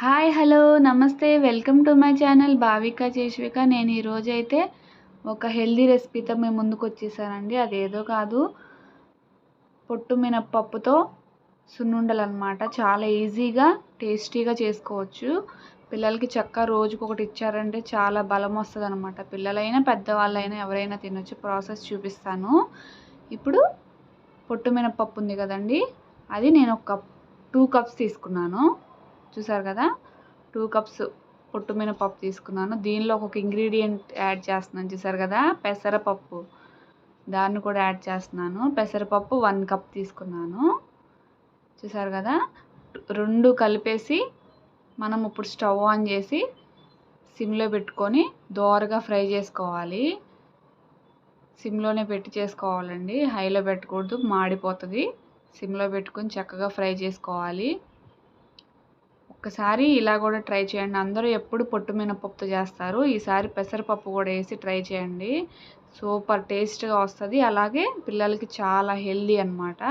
Hi hello నమస్తే. Welcome to my channel Bhavika Cheshvika నేను ఈరోజు అయితే ఒక హెల్దీ రెసిపీతో మేము ముందుకు వచ్చేసానండి. అదేదో కాదు పొట్టు మినప్పప్పుతో సున్నుండలు అనమాట చాలా ఈజీగా టేస్టీగా చేసుకోవచ్చు. పిల్లలకి చక్క రోజుకు ఒకటి ఇచ్చారంటే చాలా బలం వస్తుంది అనమాట పిల్లలైనా పెద్దవాళ్ళైనా ఎవరైనా తినొచ్చు. ప్రాసెస్ చూపిస్తాను. ఇప్పుడు పొట్టు మినప్పప్పు ఉంది కదండి అది నేను ఒక కప్ టూ కప్స్ తీసుకున్నాను. చూసారు కదా? టూ కప్స్ పొట్టు మినపప్పు తీసుకున్నాను. దీనిలో ఒక ఇంగ్రీడియంట్ యాడ్ చేస్తున్నాను. చూసారు కదా? పెసరపప్పు. దాన్ని కూడా యాడ్ చేస్తున్నాను. పెసరపప్పు వన్ కప్ తీసుకున్నాను. చూసారు కదా? రెండు కలిపేసి మనం ఇప్పుడు స్టవ్ ఆన్ చేసి సిమ్లో పెట్టుకొని దోరగా ఫ్రై చేసుకోవాలి. సిమ్లోనే పెట్టి చేసుకోవాలండి. హైలో పెట్టకూడదు. మాడిపోతుంది. సిమ్లో పెట్టుకొని చక్కగా ఫ్రై చేసుకోవాలి. ఒక్కసారి ఇలా కూడా ట్రై చేయండి. అందరూ ఎప్పుడు పొట్టు మినపప్పుతో చేస్తారు. ఈసారి పెసరపప్పు కూడా వేసి ట్రై చేయండి. సూపర్ టేస్ట్గా వస్తుంది. అలాగే పిల్లలకి చాలా హెల్దీ అనమాట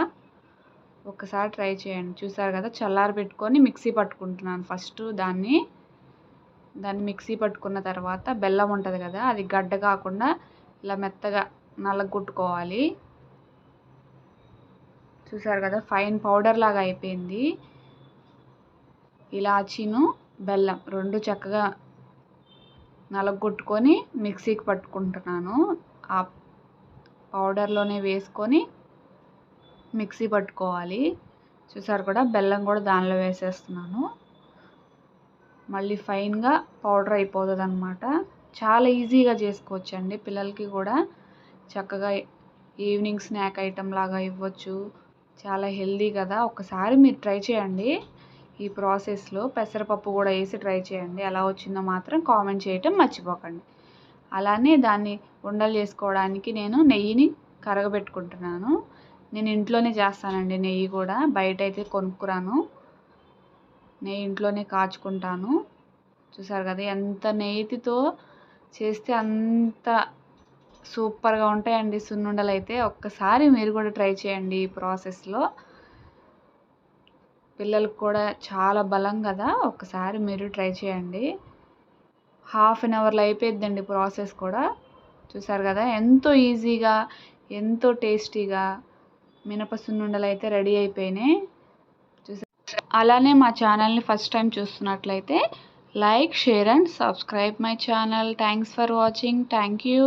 ఒకసారి ట్రై చేయండి. చూసారు కదా చల్లారి పెట్టుకొని మిక్సీ పట్టుకుంటున్నాను. ఫస్ట్ దాన్ని దాన్ని మిక్సీ పట్టుకున్న తర్వాత బెల్లం ఉంటుంది కదా అది గడ్డ కాకుండా ఇలా మెత్తగా నల్లగొట్టుకోవాలి చూసారు కదా ఫైన్ పౌడర్ లాగా అయిపోయింది. ఇలాచీను బెల్లం రెండు చక్కగా నలగొట్టుకొని మిక్సీకి పట్టుకుంటున్నాను. ఆ పౌడర్లోనే వేసుకొని మిక్సీ పట్టుకోవాలి. చూసారు కూడా బెల్లం కూడా దానిలో వేసేస్తున్నాను. మళ్ళీ ఫైన్గా పౌడర్ అయిపోతుంది అనమాట చాలా ఈజీగా చేసుకోవచ్చండి పిల్లలకి కూడా. చక్కగా ఈవినింగ్ స్నాక్ ఐటెం లాగా ఇవ్వచ్చు. చాలా హెల్దీ కదా. ఒకసారి మీరు ట్రై చేయండి. ఈ ప్రాసెస్లో పెసరపప్పు కూడా వేసి ట్రై చేయండి. ఎలా వచ్చిందో మాత్రం కామెంట్ చేయటం మర్చిపోకండి. అలానే దాన్ని ఉండలు చేసుకోవడానికి నేను నెయ్యిని కరగబెట్టుకుంటున్నాను. నేను ఇంట్లోనే చేస్తానండి నెయ్యి కూడా. బయట అయితే కొనుక్కురాను. నెయ్యి ఇంట్లోనే కాచుకుంటాను. చూసారు కదా ఎంత నెయ్యితో చేస్తే అంత సూపర్గా ఉంటాయండి సున్నుండలు అయితే ఒక్కసారి మీరు కూడా ట్రై చేయండి ఈ ప్రాసెస్లో. పిల్లలకు కూడా చాలా బలం కదా. ఒకసారి మీరు ట్రై చేయండి. హాఫ్ అన్ అవర్లో అయిపోయిద్దండి ప్రాసెస్ కూడా. చూసారు కదా ఎంతో ఈజీగా ఎంతో టేస్టీగా మినప సున్నుండలు అయితే రెడీ అయిపోయినాయి. చూసా అలానే మా ఛానల్ని ఫస్ట్ టైం చూస్తున్నట్లయితే like share and subscribe my channel. Thanks for watching. Thank you.